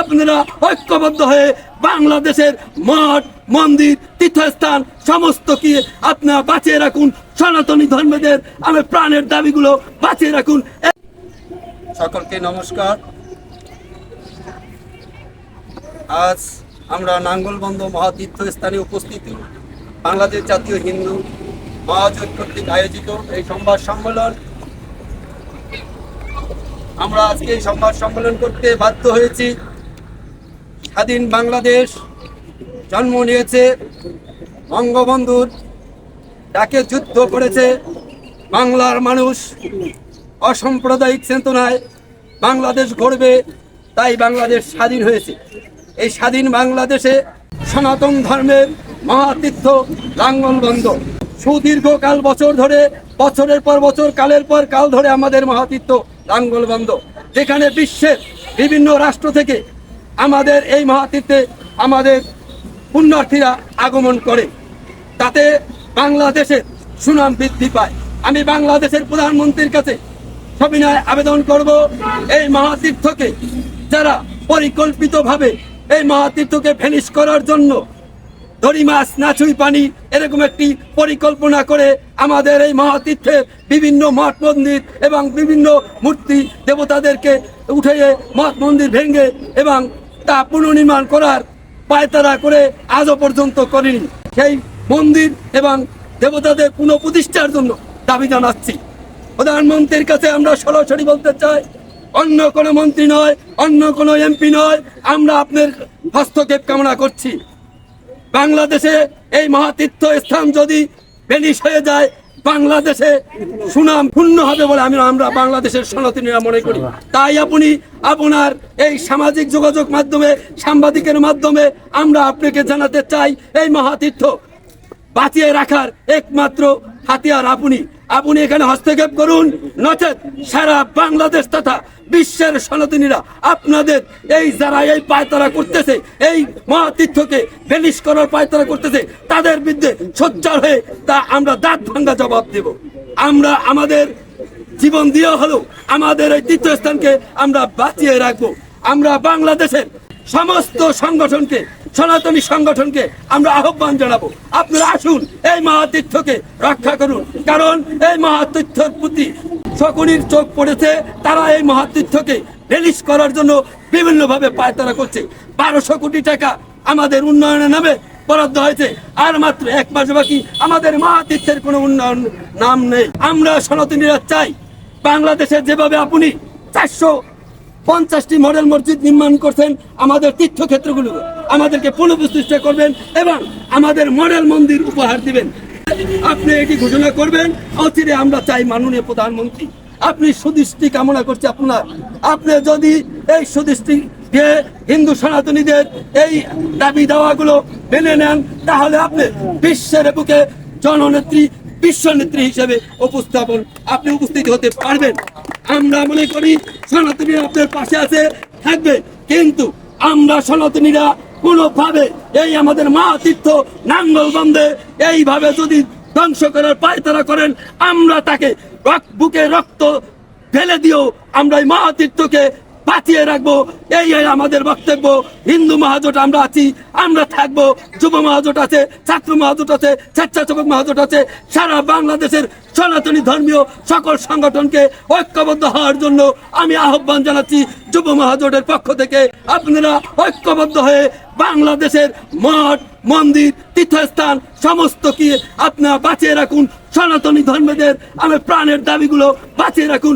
আপনারা ঐক্যবদ্ধ হয়ে বাংলাদেশের মঠ, মন্দির, তীর্থস্থান, সমস্ত কি আপনারা বাঁচিয়ে রাখুন? সনাতনী ধর্মদের আমি প্রাণের দাবিগুলো বাঁচিয়ে রাখুন। সকলকে নমস্কার। আজ আমরা নাঙ্গলবন্ধ মহাতীর্থ স্থানে উপস্থিতি। বাংলাদেশ জাতীয় হিন্দু মহাজোট কর্তৃক আয়োজিত এই সংবাদ সম্মেলন। আমরা আজকে এই সংবাদ সম্মেলন করতে বাধ্য হয়েছি। স্বাধীন বাংলাদেশ জন্ম নিয়েছে বঙ্গবন্ধুর ডাকে যুদ্ধ করেছে বাংলার মানুষ। অসাম্প্রদায়িক চেতনায় বাংলাদেশ গড়বে, তাই বাংলাদেশ স্বাধীন হয়েছে। এই স্বাধীন বাংলাদেশে সনাতন ধর্মের মহাতীর্থ লাঙ্গলবন্ধ সুদীর্ঘকাল বছর ধরে, বছরের পর বছর, কালের পর কাল ধরে আমাদের মহাতীর্থ লাঙ্গলবন্ধ যেখানে বিশ্বের বিভিন্ন রাষ্ট্র থেকে আমাদের এই মহাতীর্থে আমাদের পুণ্যার্থীরা আগমন করে। তাতে বাংলাদেশের সুনাম বৃদ্ধি পায়। আমি বাংলাদেশের প্রধানমন্ত্রীর কাছে সবিনয় আবেদন করব, এই মহাতীর্থকে যারা পরিকল্পিতভাবে এই মহাতীর্থকে ফেনিশ করার জন্য ধরি মাছ নাচুই পানি এরকম একটি পরিকল্পনা করে আমাদের এই মহাতীর্থের বিভিন্ন মঠ মন্দির এবং বিভিন্ন মূর্তি দেবতাদেরকে উঠিয়ে মঠ মন্দির ভেঙে এবং তা পুনর্নির্মাণ করার পায়তারা করে আজও পর্যন্ত করেনি। সেই মন্দির এবং দেবতাদের পুনঃপ্রতিষ্ঠার জন্য দাবি জানাচ্ছি। প্রধানমন্ত্রীর কাছে আমরা সরাসরি বলতে চাই, অন্য কোনো মন্ত্রী নয়, অন্য কোনো এমপি নয়, আমরা আপনার হস্তক্ষেপ কামনা করছি। বাংলাদেশে এই মহাতীর্থ স্থান যদি বেনিশ হয়ে যায় বাংলাদেশে সুনাম পূর্ণ হবে বলে আমি আমরা বাংলাদেশের সনাতনীরা মনে করি। তাই আপনি আপনার এই সামাজিক যোগাযোগ মাধ্যমে, সাংবাদিকের মাধ্যমে আমরা আপনাকে জানাতে চাই এই মহাতীর্থ। বাঁচিয়ে রাখার একমাত্র হাতিয়ার আপনি। আপনি এখানে হস্তক্ষেপ করুন, নচেত সারা বাংলাদেশ তথা বিশ্বের সনাতনীরা আপনাদের এই যারা এই পায়তারা করতেছে, এই মহাতীর্থকে বেলিশ করার পায়তারা করতেছে, তাদের বিরুদ্ধে সোচ্চার হয়ে তা আমরা দাঁত ভাঙ্গা জবাব দেব। আমরা আমাদের জীবন দিয়ে হলেও আমাদের এই তীর্থস্থানকে আমরা বাঁচিয়ে রাখব। আমরা বাংলাদেশের সমস্ত সংগঠনকে, সনাতনী সংগঠনকে আমরা আহ্বান জানাব। আপনারা আসুন, এই মহাতীর্থকে রক্ষা করুন। কারণ এই মহাতীর্থের প্রতি শকুনির চোখ পড়েছে, তারা এই মহাতীর্থকে রিলিজ করার জন্য বিভিন্নভাবে পায়তারা করছে। বারোশো কোটি টাকা আমাদের উন্নয়নের নামে বরাদ্দ হয়েছে, আর মাত্র এক মাস বাকি। আমাদের মহাতীর্থের কোনো উন্নয়ন নাম নেই। আমরা সনাতনীরা চাই, বাংলাদেশে যেভাবে আপনি চারশো পঞ্চাশটি মডেল মসজিদ নির্মাণ করছেন আমাদের তীর্থক্ষেত্রগুলো। আমাদেরকে পুনঃপ্রতিষ্ঠা করবেন এবং আমাদের মডেল মন্দির উপহার দিবেন। আপনি এটি ঘোষণা করবেন, অচিরে আমরা চাই মাননীয় প্রধানমন্ত্রী। আপনি সুদৃষ্টি কামনা করছে আপনার। আপনি যদি এই সুদৃষ্টি হিন্দু সনাতনীদের এই দাবি দাওয়াগুলো মেনে নেন, তাহলে আপনি বিশ্বের বুকে জননেত্রী বিশ্ব নেত্রী হিসেবে উপস্থাপন। আপনি উপস্থিত হতে পারবেন। আমরা মনে করি সনাতনীরা আপনার পাশে আছে, থাকবে। কিন্তু আমরা সনাতনীরা কোনোভাবে এই আমাদের মা তীর্থ নাঙ্গল বন্ধে এইভাবে যদি ধ্বংস করার পায়তারা করেন, আমরা তাকে বুকে রক্ত ফেলে দিয়েও আমরা এই মহাতীর্থকে বাঁচিয়ে রাখব। এই এই আমাদের বক্তব্য। হিন্দু মহাজোট আমরা আছি, আমরা থাকব। যুব মহাজোট আছে, ছাত্র মহাজোট আছে, স্বেচ্ছাসেবক মহাজোট আছে। সারা বাংলাদেশের সনাতনী ধর্মীয় সকল সংগঠনকে ঐক্যবদ্ধ হওয়ার জন্য আমি আহ্বান জানাচ্ছি যুব মহাজোটের পক্ষ থেকে। আপনারা ঐক্যবদ্ধ হয়ে বাংলাদেশের মঠ, মন্দির, তীর্থস্থান, সমস্ত কি আপনারা বাঁচিয়ে রাখুন। সনাতনী ধর্মদের আমি প্রাণের দাবিগুলো বাঁচিয়ে রাখুন।